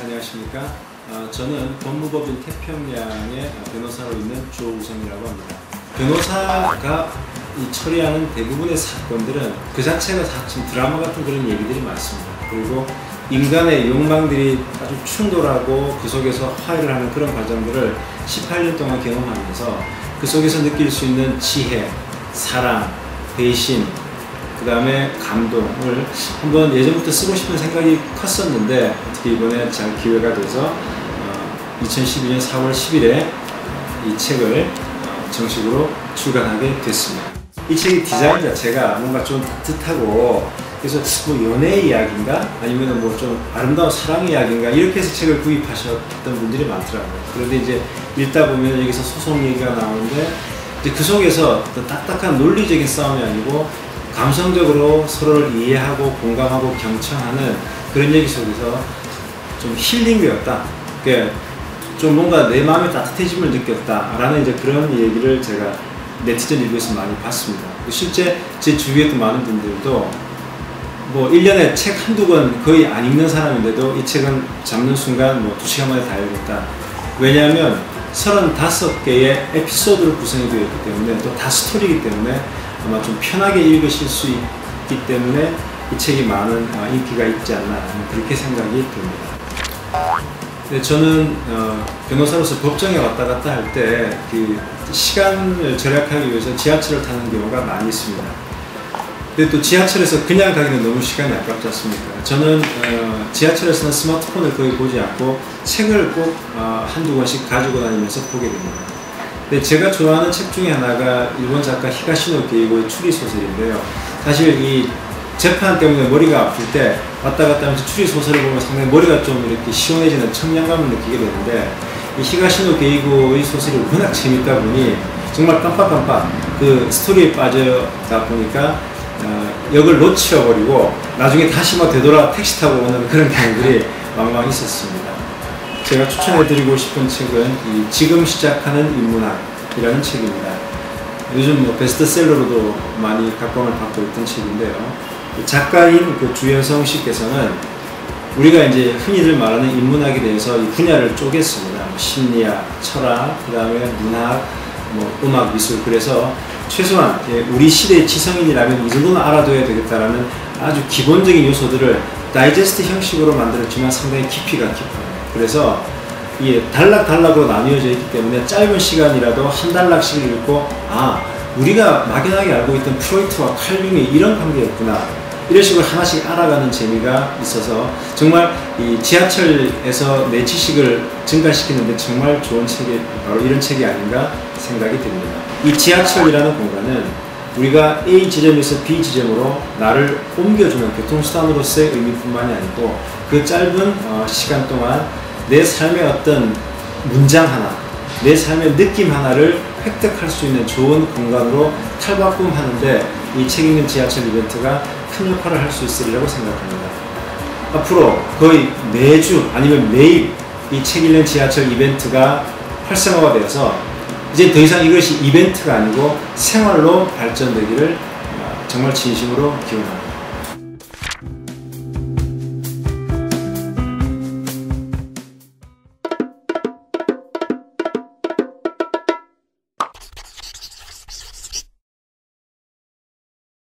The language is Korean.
안녕하십니까. 어, 저는 법무법인 태평양의 변호사로 있는 조우성이라고 합니다. 변호사가 이 처리하는 대부분의 사건들은 그 자체가 사실 드라마 같은 그런 얘기들이 많습니다. 그리고 인간의 욕망들이 아주 충돌하고 그 속에서 화해를 하는 그런 과정들을 18년 동안 경험하면서 그 속에서 느낄 수 있는 지혜, 사랑, 배신, 그 다음에 감동을 한번 예전부터 쓰고 싶은 생각이 컸었는데 어떻게 이번에 잘 기회가 돼서 어, 2012년 4월 10일에 이 책을 어, 정식으로 출간하게 됐습니다. 이 책의 디자인 자체가 뭔가 좀 따뜻하고 그래서 뭐 연애 이야기인가 아니면 뭐 좀 아름다운 사랑 이야기인가 이렇게 해서 책을 구입하셨던 분들이 많더라고요. 그런데 이제 읽다 보면 여기서 소송 얘기가 나오는데 이제 그 속에서 어떤 딱딱한 논리적인 싸움이 아니고 감성적으로 서로를 이해하고 공감하고 경청하는 그런 얘기 속에서 좀 힐링되었다. 좀 뭔가 내 마음에 따뜻해짐을 느꼈다라는 이제 그런 얘기를 제가 네티즌 리뷰에서 많이 봤습니다. 실제 제 주위에도 많은 분들도 뭐 1년에 책 한두 권 거의 안 읽는 사람인데도 이 책은 잡는 순간 뭐 2시간 만에 다 읽었다. 왜냐하면 35개의 에피소드로 구성이 되어 있기 때문에 또 다 스토리이기 때문에 아마 좀 편하게 읽으실 수 있기 때문에 이 책이 많은 아, 인기가 있지 않나 그렇게 생각이 듭니다. 네, 저는 어, 변호사로서 법정에 왔다 갔다 할 때 그 시간을 절약하기 위해서 지하철을 타는 경우가 많이 있습니다. 근데 또 지하철에서 그냥 가기는 너무 시간이 아깝지 않습니까? 저는 어, 지하철에서는 스마트폰을 거의 보지 않고 책을 꼭 어, 한두 권씩 가지고 다니면서 보게 됩니다. 근데 제가 좋아하는 책 중에 하나가 일본 작가 히가시노 게이고의 추리 소설인데요. 사실 이 재판 때문에 머리가 아플 때 왔다 갔다 하면서 추리 소설을 보면 상당히 머리가 좀 이렇게 시원해지는 청량감을 느끼게 되는데 이 히가시노 게이고의 소설이 워낙 재밌다 보니 정말 깜빡깜빡 그 스토리에 빠져다 보니까 어, 역을 놓쳐버리고 나중에 다시 막 되돌아 택시 타고 오는 그런 경우들이 왕왕 있었습니다. 제가 추천해드리고 싶은 책은 이 지금 시작하는 인문학이라는 책입니다. 요즘 뭐 베스트셀러로도 많이 각광을 받고 있던 책인데요. 작가인 그 주현성 씨께서는 우리가 이제 흔히들 말하는 인문학에 대해서 이 분야를 쪼갰습니다. 뭐 심리학, 철학, 그 다음에 문학, 뭐 음악, 미술. 그래서 최소한 우리 시대의 지성인이라면 이 정도는 알아둬야 되겠다라는 아주 기본적인 요소들을 다이제스트 형식으로 만들었지만 상당히 깊이가 깊어요. 그래서 이게 단락단락으로 나뉘어져 있기 때문에 짧은 시간이라도 한 단락씩 읽고 아 우리가 막연하게 알고 있던 프로이트와 칼융이 이런 관계였구나 이런 식으로 하나씩 알아가는 재미가 있어서 정말 이 지하철에서 내 지식을 증가시키는데 정말 좋은 책이 바로 이런 책이 아닌가 생각이 듭니다. 이 지하철이라는 공간은 우리가 A 지점에서 B 지점으로 나를 옮겨주는 교통수단으로서의 의미뿐만이 아니고 그 짧은 어, 시간 동안 내 삶의 어떤 문장 하나, 내 삶의 느낌 하나를 획득할 수 있는 좋은 공간으로 탈바꿈하는데 이 책 읽는 지하철 이벤트가 큰 역할을 할 수 있으리라고 생각합니다. 앞으로 거의 매주 아니면 매일 이 책 읽는 지하철 이벤트가 활성화가 되어서 이제 더 이상 이것이 이벤트가 아니고 생활로 발전되기를 정말 진심으로 기원합니다.